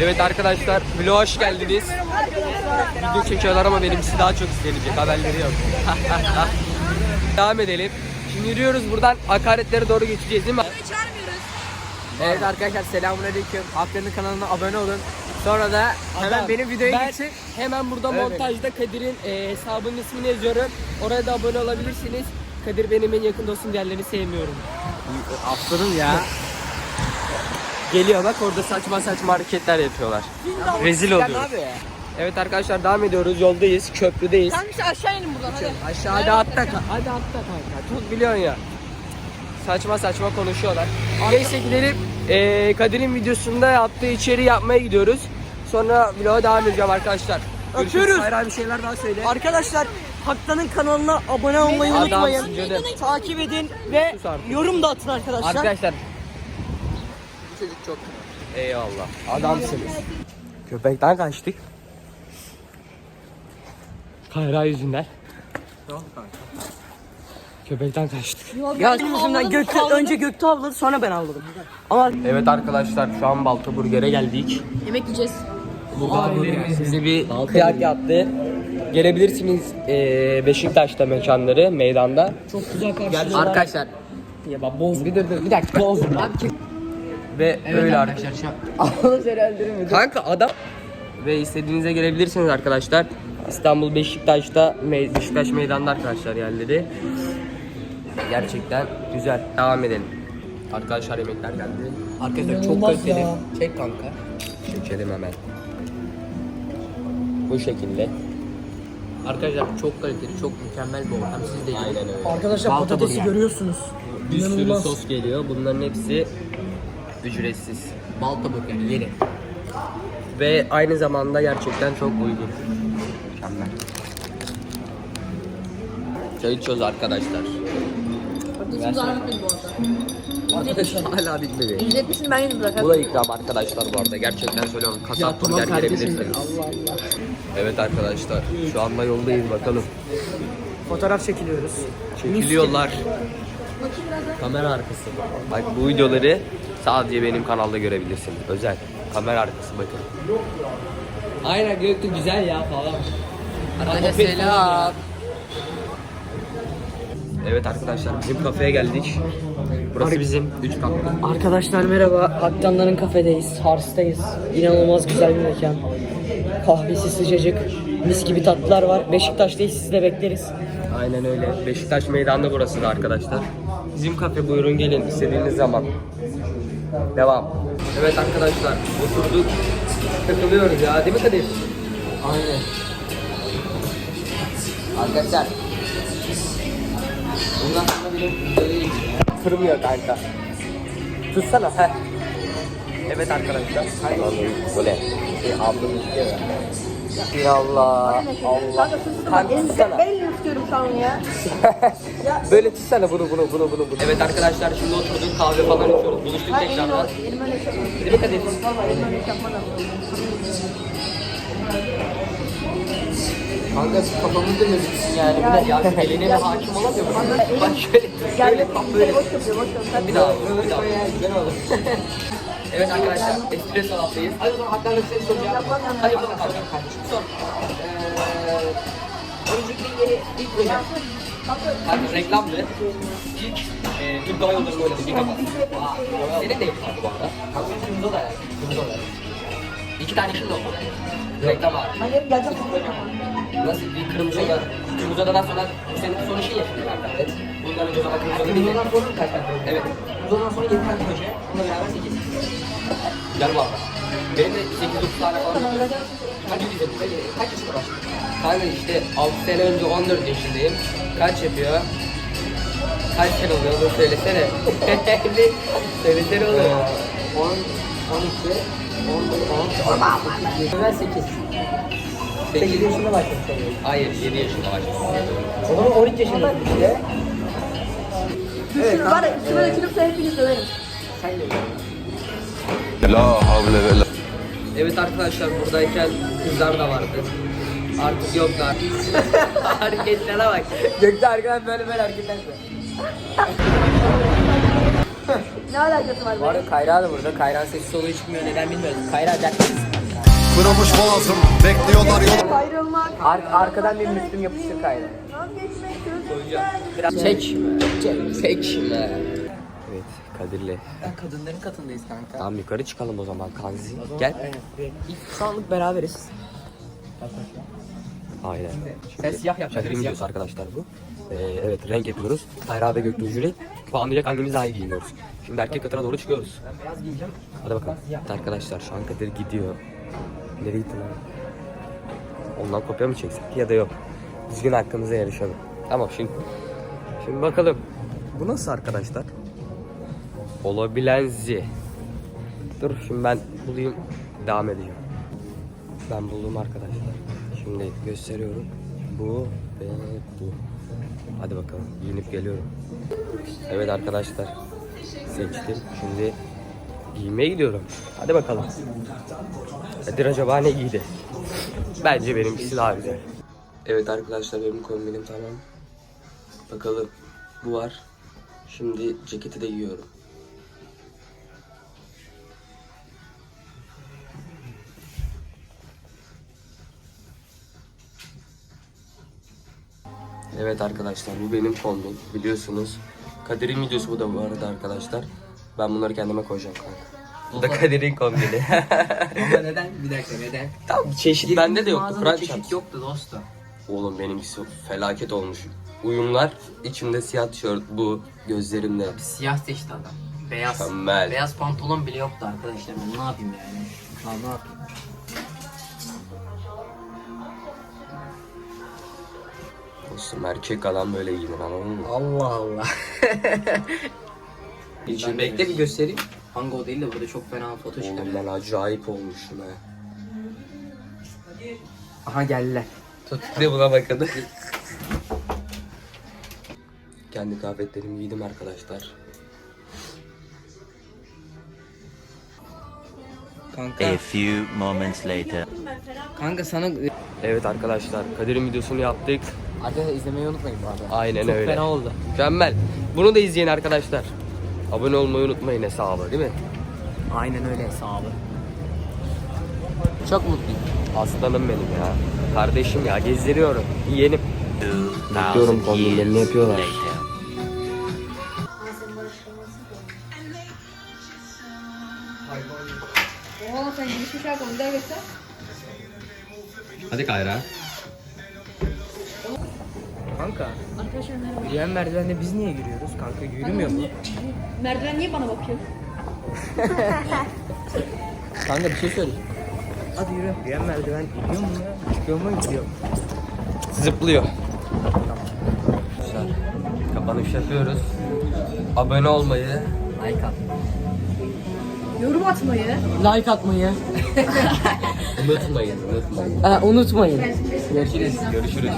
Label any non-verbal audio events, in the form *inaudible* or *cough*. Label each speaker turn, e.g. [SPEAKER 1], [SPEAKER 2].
[SPEAKER 1] Evet arkadaşlar, vloga hoş geldiniz. Video çekiyorlar ama benimkisi daha çok izlenecek, haberleri yok. *laughs* Devam edelim. Şimdi yürüyoruz buradan hakaretlere doğru geçeceğiz değil mi?
[SPEAKER 2] Evet arkadaşlar selamünaleyküm. Akran'ın kanalına abone olun. Sonra da hemen
[SPEAKER 1] Adam,
[SPEAKER 2] benim videoya
[SPEAKER 1] ben
[SPEAKER 2] geçin.
[SPEAKER 1] Hemen burada
[SPEAKER 2] Evet.
[SPEAKER 1] montajda Kadir'in e, hesabının ismini yazıyorum. Oraya da abone olabilirsiniz. Kadir benim en yakın dostum, diğerlerini sevmiyorum.
[SPEAKER 2] Aslanım ya.
[SPEAKER 1] Geliyor bak orada saçma saçma hareketler yapıyorlar. Rezil
[SPEAKER 2] ya?
[SPEAKER 1] Evet arkadaşlar devam ediyoruz. Yoldayız, köprüdeyiz.
[SPEAKER 3] Tamam işte aşağı inin buradan hadi.
[SPEAKER 1] Aşağı hadi atla ka- hadi atla kanka. Çok biliyorsun ya. Saçma saçma konuşuyorlar. Neyse gidelim. Ee, Kadir'in videosunda yaptığı içeri yapmaya gidiyoruz. Sonra vloga devam edeceğim arkadaşlar. Görüşürüz.
[SPEAKER 2] Öpüyoruz.
[SPEAKER 1] Hayır abi bir şeyler daha söyle.
[SPEAKER 2] Arkadaşlar Haktan'ın kanalına abone olmayı
[SPEAKER 1] Adamsın
[SPEAKER 2] unutmayın.
[SPEAKER 1] canım.
[SPEAKER 2] Takip edin ve
[SPEAKER 1] Sus artık.
[SPEAKER 2] yorum da atın arkadaşlar.
[SPEAKER 1] Arkadaşlar. Bu çocuk çok Eyvallah. Adamsınız. Köpekten kaçtık. Kayra yüzünden. Köpekten kaçtık.
[SPEAKER 2] Ya yüzümden Göktuğ, önce Göktuğ avladı sonra ben avladım. Ama
[SPEAKER 1] Evet arkadaşlar şu an Balta Burger'e geldik.
[SPEAKER 3] Yemek yiyeceğiz.
[SPEAKER 1] Burada abilerimiz bize bir kıyak yaptı. Gelebilirsiniz eee, Beşiktaş'ta mekanları meydanda.
[SPEAKER 2] çok güzel karşılıyorlar.
[SPEAKER 1] Arkadaşlar
[SPEAKER 2] Ya bak boz.
[SPEAKER 1] bir dur dur bir dakika bozma. Ve öyle arkadaşlar.
[SPEAKER 2] Onu seni öldürmedim.
[SPEAKER 1] Kanka adam ve istediğinize gelebilirsiniz arkadaşlar. İstanbul Beşiktaş'ta Beşiktaş meydanda arkadaşlar yerleri. Gerçekten güzel. Devam edelim. Arkadaşlar yemekler geldi.
[SPEAKER 2] Arkadaşlar çok kaliteli. Çek kanka.
[SPEAKER 1] Çekelim hemen. Bu şekilde.
[SPEAKER 4] Arkadaşlar çok kaliteli, çok mükemmel bir ortam. Siz de yiyin.
[SPEAKER 1] Aynen öyle.
[SPEAKER 2] Arkadaşlar
[SPEAKER 1] Balta
[SPEAKER 2] patatesi görüyorsunuz.
[SPEAKER 1] Bir sürü sos geliyor. Bunların hepsi ücretsiz.
[SPEAKER 4] Balta burger yeni.
[SPEAKER 1] Ve aynı zamanda gerçekten çok uygun. Mükemmel. Çay içiyoruz arkadaşlar.
[SPEAKER 3] Patatesim daha bitmedi bu arada.
[SPEAKER 1] Arkadaşlar hala bitmedi.
[SPEAKER 3] %70'ini ben yedim
[SPEAKER 1] Bu
[SPEAKER 3] zaten.
[SPEAKER 1] da ikram arkadaşlar bu arada. Gerçekten söylüyorum. Kasap burger gelebilirsiniz.
[SPEAKER 2] Allah Allah.
[SPEAKER 1] Evet arkadaşlar. Şu anda yoldayız bakalım.
[SPEAKER 2] Fotoğraf çekiliyoruz.
[SPEAKER 1] Çekiliyorlar. Kamera arkası. Bak bu videoları sadece benim kanalda görebilirsiniz. Özel. Kamera arkası bakın.
[SPEAKER 4] Aynen Göktuğ güzel ya falan.
[SPEAKER 2] Arkadaşlar selam.
[SPEAKER 1] Evet arkadaşlar bizim kafeye geldik. Burası bizim 3 katlı.
[SPEAKER 2] Arkadaşlar merhaba. Haktanların kafedeyiz. Hars'tayız. İnanılmaz güzel bir mekan. Kahvesi sıcacık. Mis gibi tatlılar var. Beşiktaş'tayız. Sizi de bekleriz.
[SPEAKER 1] Aynen öyle. Beşiktaş meydanda burası da arkadaşlar. Bizim kafe buyurun gelin istediğiniz zaman. Devam. Evet arkadaşlar oturduk. Takılıyoruz ya değil mi Kadir?
[SPEAKER 4] Aynen.
[SPEAKER 1] Arkadaşlar.
[SPEAKER 4] Bundan sonra bile
[SPEAKER 1] Kırmıyor kanka. Tutsana he. Evet arkadaşlar. Böyle. Şey ablam istiyor ya. Ya Allah. Allah. Kanka.
[SPEAKER 3] Ben istiyorum şu an *laughs* ya.
[SPEAKER 1] Böyle tutsana bunu bunu bunu bunu. bunu. Evet arkadaşlar şimdi oturduk kahve falan içiyoruz. Buluştuk tekrardan.
[SPEAKER 3] Elim öyle yapma.
[SPEAKER 1] Değil mi Kadir?
[SPEAKER 3] Elim öyle yapma da.
[SPEAKER 4] Kanka kafamızda gözüksün yani. Bir de ya şu eline de hakim olamıyor?
[SPEAKER 1] Bak şöyle. Böyle tam böyle.
[SPEAKER 3] Boş yapıyor, boş yapıyor.
[SPEAKER 1] Bir daha. Bir daha. Güzel olur. *laughs* evet arkadaşlar. Espresso lattayız. Hadi o zaman hatta bir şey soracağım. Hadi bakalım kardeşim. Sor. Eee... Oyunculuk yeri ilk projem. Kanka reklamdı. İlk e, Türk Hava Yolları'nda oynadı bir kafa. Senin de ilk kafa bu arada. Kanka kırmızı da yani. Kırmızı da. İki tane şimdi oldu. Reklam var.
[SPEAKER 3] Hayır, geleceğim.
[SPEAKER 1] Nasıl bir kırmızı oda? Kırmızı odadan sonra senin son işin ya şimdi kanka. Evet. Bundan önce o zaman kırmızı oda değil. Bundan sonra kaç tane? Evet. Odadan sonra 7 tane proje. Bununla beraber 8. Güzel bu arada. Benim de 8-9 tane falan. Kaç izledim? Kaç yaşında başladın? Kanka işte 6 sene önce 14 yaşındayım. Kaç yapıyor? Kaç sene oluyor? Onu söylesene. *laughs* söylesene oğlum.
[SPEAKER 4] 10, 12, 14, 10, 8, 8. 8 yaşında başladım.
[SPEAKER 1] Hayır 7 yaşında başladım.
[SPEAKER 4] O zaman 12 yaşında işte.
[SPEAKER 3] Düşün var ya, üstüme dökülürse hepiniz döverim.
[SPEAKER 1] Evet arkadaşlar buradayken kızlar da vardı. Artık yoklar. *laughs* Hareketlere bak.
[SPEAKER 4] Gökte arkadan böyle böyle hareketler. *laughs*
[SPEAKER 3] Ne alakası var?
[SPEAKER 4] Bu arada Kayra da burada. Kayra sesi soluğu çıkmıyor. Neden bilmiyoruz. Kayra dertliyiz.
[SPEAKER 5] Kırılmış boğazım Bekliyorlar yol
[SPEAKER 3] Ayrılmak.
[SPEAKER 2] Ar arkadan bir Müslüm yapıştır kaydı.
[SPEAKER 3] Sözünden.
[SPEAKER 2] Çekme. Çekme.
[SPEAKER 1] Evet Kadir'le.
[SPEAKER 4] Kadınların katındayız kanka.
[SPEAKER 1] Tamam yukarı çıkalım o zaman Kanzi. Gel.
[SPEAKER 2] İlk anlık beraberiz.
[SPEAKER 1] Aynen.
[SPEAKER 4] Siyah yap.
[SPEAKER 1] Kadir'in videosu arkadaşlar bu. Ee, evet renk yapıyoruz. Tayra ve Göktuğ'cuyla puanlayacak hangimiz daha iyi giyiniyoruz. Şimdi erkek katına doğru çıkıyoruz. Hadi bakalım. Evet arkadaşlar şu an Kadir gidiyor. Nereye gitti lan? Ondan kopya mı çeksek ya da yok. Düzgün hakkımıza yarışalım. Tamam şimdi. Şimdi bakalım. Bu nasıl arkadaşlar? Olabilenzi. Dur şimdi ben bulayım. Devam edeceğim. Ben buldum arkadaşlar. Şimdi gösteriyorum. Bu ve bu. Hadi bakalım giyinip geliyorum. Evet arkadaşlar. Seçtim. Şimdi giymeye gidiyorum. Hadi bakalım. Kadir acaba ne giydi? Bence benimkisi daha güzel. Evet arkadaşlar benim kombinim tamam. Bakalım. Bu var. Şimdi ceketi de giyiyorum. Evet arkadaşlar bu benim kombin biliyorsunuz. Kadir'in videosu bu da bu arada arkadaşlar. Ben bunları kendime koyacağım kanka. Bu da Kadir'in kombini. *laughs*
[SPEAKER 4] Ama neden? Bir dakika neden?
[SPEAKER 1] Tam çeşit bende de yoktu.
[SPEAKER 4] Mağazada
[SPEAKER 1] Kur'an
[SPEAKER 4] çeşit yoktu dostum.
[SPEAKER 1] Oğlum benimkisi felaket olmuş. Uyumlar içimde siyah tişört bu gözlerimde.
[SPEAKER 4] Siyah seçti adam. Beyaz.
[SPEAKER 1] Mükemmel.
[SPEAKER 4] Beyaz pantolon bile yoktu arkadaşlar. Ben ne yapayım yani? Şu an ne yapayım?
[SPEAKER 1] Dostum erkek adam böyle giyinir anladın mı?
[SPEAKER 4] Allah Allah. *laughs*
[SPEAKER 1] Şimdi bekle bir göstereyim.
[SPEAKER 4] Hangi o değil de burada çok fena foto
[SPEAKER 1] Oğlum
[SPEAKER 4] çıkıyor.
[SPEAKER 1] ben acayip olmuşum ha.
[SPEAKER 4] Aha geldiler.
[SPEAKER 1] Tut de buna bakın. Kendi kıyafetlerimi giydim arkadaşlar.
[SPEAKER 4] Kanka.
[SPEAKER 6] A few moments later.
[SPEAKER 4] Kanka sana
[SPEAKER 1] Evet arkadaşlar Kadir'in videosunu yaptık.
[SPEAKER 4] Arkadaşlar izlemeyi unutmayın bu arada.
[SPEAKER 1] Aynen
[SPEAKER 4] Çok
[SPEAKER 1] öyle.
[SPEAKER 4] fena oldu.
[SPEAKER 1] Mükemmel. Bunu da izleyin arkadaşlar. Abone olmayı unutmayın hesabı değil mi?
[SPEAKER 4] Aynen öyle hesabı. Çok mutluyum.
[SPEAKER 1] Aslanım benim ya. Kardeşim ya gezdiriyorum. Yeğenim. Bakıyorum kombinlerini yapıyorlar.
[SPEAKER 3] Oğlum sen girişmiş bir daha göster.
[SPEAKER 1] Hadi Kayra.
[SPEAKER 4] Kanka.
[SPEAKER 3] Arkadaşlar merhaba.
[SPEAKER 4] Yürüyen merdivende biz niye yürüyoruz? Kanka yürümüyor mu?
[SPEAKER 3] Merdiven niye bana bakıyor? *laughs*
[SPEAKER 4] Kanka bir şey söyle. Hadi yürü. Yürüyen merdiven iniyor mu ya? Çıkıyor mu gidiyor mu?
[SPEAKER 1] Zıplıyor. Güzel. Kapanış yapıyoruz. Abone olmayı,
[SPEAKER 4] Like at.
[SPEAKER 3] Yorum atmayı.
[SPEAKER 2] Like atmayı. *laughs*
[SPEAKER 1] unutmayın, unutmayın.
[SPEAKER 2] Aa, unutmayın.
[SPEAKER 1] Görüşürüz. Görüşürüz.